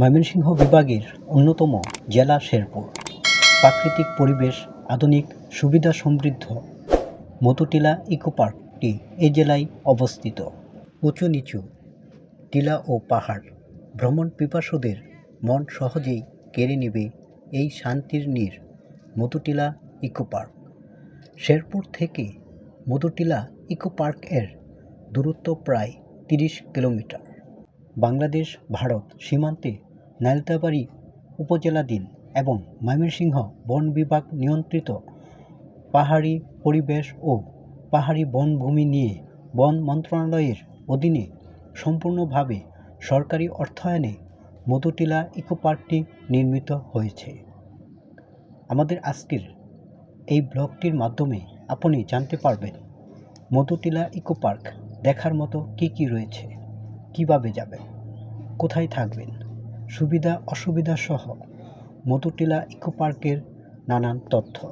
ময়মনসিংহ বিভাগের অন্যতম জেলা শেরপুর। প্রাকৃতিক পরিবেশ, আধুনিক, সুবিধা সমৃদ্ধ মতুটিলা ইকো পার্কটি এই জেলায় অবস্থিত। উঁচু নিচু টিলা ও পাহাড়, ভ্রমণ পিপাসুদের মন সহজেই কেড়ে নেবে এই শান্তির নীর মধুটিলা ইকো পার্ক। শেরপুর থেকে মধুটিলা ইকো পার্কের দূরত্ব প্রায় তিরিশ কিলোমিটার। বাংলাদেশ, ভারত সীমান্তে নালতাবাড়ি উপজেলাধীন এবং ময়মনসিংহ বন বিভাগ নিয়ন্ত্রিত পাহাড়ি পরিবেশ ও পাহাড়ি বনভূমি নিয়ে বন মন্ত্রণালয়ের অধীনে সম্পূর্ণভাবে সরকারি অর্থায়নে মধুটিলা ইকো পার্কটি নির্মিত হয়েছে। আমাদের আজকের এই ব্লগটির মাধ্যমে আপনি জানতে পারবেন মধুটিলা ইকো পার্ক দেখার মতো কি কি রয়েছে। কীভাবে যাবেন? কোথায় থাকবেন? সুবিধা, অসুবিধা সহ মধুটিলা ইকো পার্কের নানান তথ্য।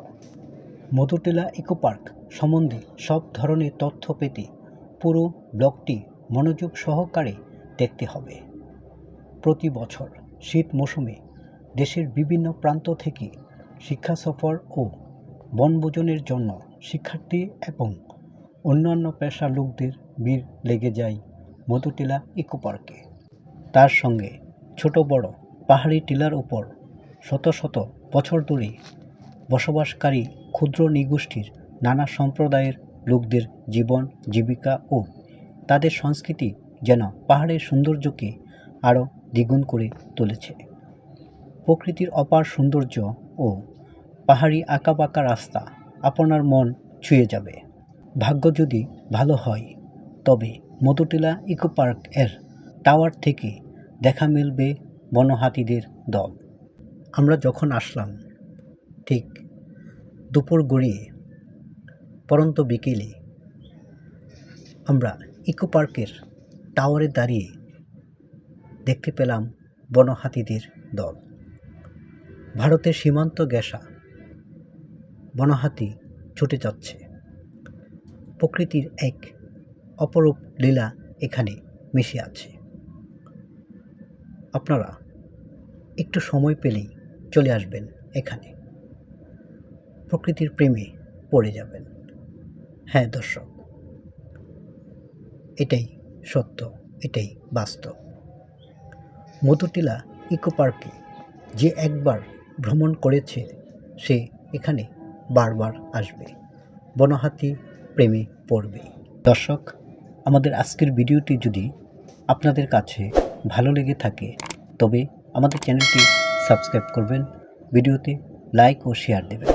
মধুটিলা ইকো পার্ক সম্বন্ধে সব ধরনের তথ্য পেতে পুরো ব্লগটি মনোযোগ সহকারে দেখতে হবে। প্রতি বছর শীত মৌসুমে দেশের বিভিন্ন প্রান্ত থেকে শিক্ষা সফর ও বনভোজনের জন্য শিক্ষার্থী এবং অন্যান্য পেশার লোকদের ভিড় লেগে যায়। মধুটিলা ইকো পার্কে তার সঙ্গে ছোট বড় পাহাড়ি টিলার উপর শত শত বছর ধরে বসবাসকারী ক্ষুদ্র নিগোষ্ঠীর নানা সম্প্রদায়ের লোকদের জীবন, জীবিকা ও তাদের সংস্কৃতি যেন পাহাড়ের সৌন্দর্যকে আরও দ্বিগুণ করে তুলেছে। প্রকৃতির অপার সৌন্দর্য ও পাহাড়ি আঁকাবাঁকা রাস্তা আপনার মন ছুঁয়ে যাবে। ভাগ্য যদি ভালো হয়, তবে মধুটিলা ইকো পার্কের টাওয়ার থেকে দেখা মিলবে বনহাতিদের দল। আমরা যখন আসলাম, ঠিক দুপুর গড়িয়ে পরন্ত বিকেলে আমরা ইকো পার্কের টাওয়ারে দাঁড়িয়ে দেখতে পেলাম বনহাতিদের দল। ভারতের সীমান্ত গ্যাসা বনহাতি ছুটে যাচ্ছে। প্রকৃতির এক অপরূপ লীলা এখানে মিশে আছে। আপনারা একটু সময় পেলেই চলে আসবেন এখানে। প্রকৃতির প্রেমে পড়ে যাবেন। হ্যাঁ দর্শক, এটাই সত্য, এটাই বাস্তব। মধুটিলা ইকো পার্কে যে একবার ভ্রমণ করেছে, সে এখানে বারবার আসবে। বনহাতি প্রেমে পড়বে। দর্শক আমাদের আজকের ভিডিওটি যদি আপনাদের কাছে ভালো লেগে থাকে, তবে আমাদের চ্যানেলটি সাবস্ক্রাইব করবেন, ভিডিওতে লাইক ও শেয়ার দেবেন।